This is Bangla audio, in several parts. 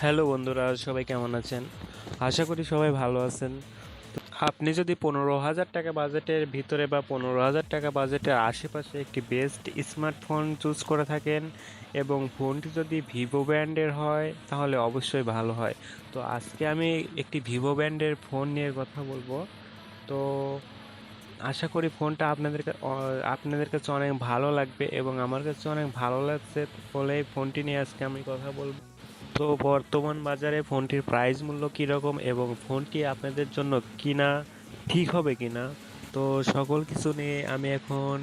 হ্যালো বন্ধুরা, সবাই কেমন আছেন? আশা করি সবাই ভালো আছেন। আপনি যদি পনেরো হাজার টাকা বাজেটের ভিতরে বা পনেরো হাজার টাকা বাজেটের আশেপাশে একটি বেস্ট স্মার্টফোন চুজ করে থাকেন এবং ফোনটি যদি ভিভো ব্র্যান্ডের হয়, তাহলে অবশ্যই ভালো হয়। তো আজকে আমি একটি ভিভো ব্র্যান্ডের ফোন নিয়ে কথা বলব। তো আশা করি ফোনটা আপনাদের আপনাদের কাছে অনেক ভালো লাগবে এবং আমার কাছে অনেক ভালো লাগছে বলে ফোনটি নিয়ে আজকে আমি কথা বলব। তো বর্তমান বাজারে ফোনটির প্রাইস মূল্য কীরকম এবং ফোনটি আপনাদের জন্য কিনা, ঠিক হবে কিনা? তো সকল কিছু নিয়ে আমি এখন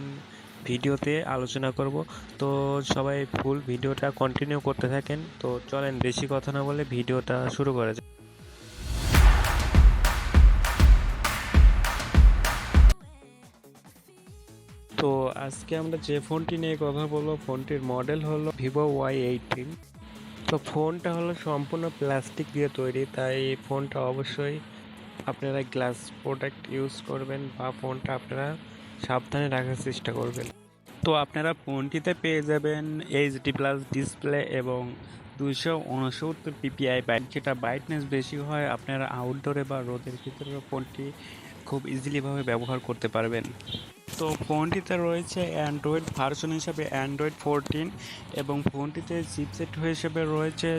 ভিডিওতে আলোচনা করব। তো সবাই ফুল ভিডিওটা কন্টিনিউ করতে থাকেন। তো চলেন বেশি কথা না বলে ভিডিওটা শুরু করা যাক। তো আজকে আমরা যে ফোনটি নিয়ে কথা বলব, ফোনটির মডেল হলো ভিভো ওয়াই এইটিন। তো ফোনটা হলো সম্পূর্ণ প্লাস্টিক দিয়ে তৈরি, তাই ফোনটা অবশ্যই আপনারা গ্লাস প্রোডাক্ট ইউজ করবেন বা ফোনটা আপনারা সাবধানে রাখার চেষ্টা করবেন। তো আপনারা ফোনটিতে পেয়ে যাবেন এইচডি প্লাস ডিসপ্লে এবং দুইশো উনসত্তর পিপিআই বাইট, যেটা ব্রাইটনেস বেশি হয়, আপনারা আউটডোরে বা রোদের ভিতরে ফোনটি খুব ইজিলিভাবে ব্যবহার করতে পারবেন। তো ফোনটিতে রয়েছে অ্যান্ড্রয়েড ভার্সন হিসাবে অ্যান্ড্রয়েড ফোরটিন এবং ফোনটিতে চিপসেট হিসেবে রয়েছে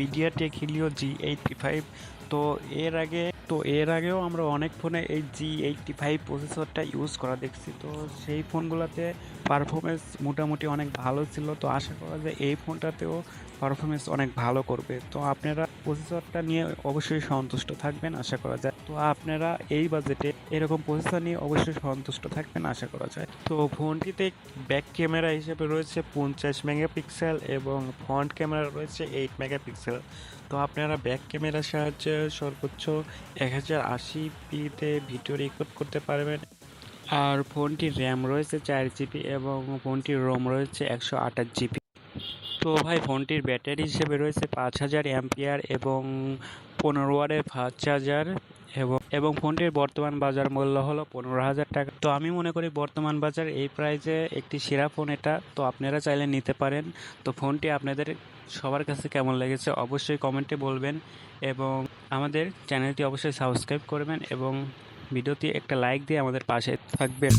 MediaTek Helio G eighty five তো এর আগে তো এর আগেও আমরা অনেক ফোনে এই জি এইটটি ফাইভ প্রসেসরটা ইউজ করা দেখছি। তো সেই ফোনগুলোতে পারফরমেন্স মোটামুটি অনেক ভালো ছিল। তো আশা করা যায় এই ফোনটাতেও পারফরমেন্স অনেক ভালো করবে। তো আপনারা প্রসেসরটা নিয়ে অবশ্যই সন্তুষ্ট থাকবেন, আশা করা যায়। তো আপনারা এই বাজেটে এরকম প্রসেসর নিয়ে অবশ্যই সন্তুষ্ট থাকবেন, আশা করা যায়। তো ফোনটিতে ব্যাক ক্যামেরা হিসেবে রয়েছে পঞ্চাশ মেগাপিক্সেল এবং ফ্রন্ট ক্যামেরা রয়েছে এইট মেগাপিক্সেল তো আপনারা ব্যাক ক্যামেরার সাহায্যে সর্বোচ্চ এক হাজার আশি পিতে ভিডিও রেকর্ড করতে পারবেন। আর ফোনটির র্যাম রয়েছে চার জিবি এবং ফোনটির রোম রয়েছে একশো আঠাশ জিবি তো ভাই ফোনটির ব্যাটারি হিসেবে রয়েছে পাঁচ হাজার অ্যাম্পিয়ার এবং পনেরো ওয়ারে পাঁচ চার্জার এবং এবং ফোনটির বর্তমান বাজার মূল্য হলো পনেরো হাজার টাকা। তো আমি মনে করি বর্তমান বাজার এই প্রাইজে একটি সেরা ফোন এটা। তো আপনারা চাইলে নিতে পারেন। তো ফোনটি আপনাদের সবার কাছে কেমন লেগেছে অবশ্যই কমেন্টে বলবেন এবং আমাদের চ্যানেলটি অবশ্যই সাবস্ক্রাইব করবেন এবং ভিডিওটি একটা লাইক দিয়ে আমাদের পাশে থাকবেন।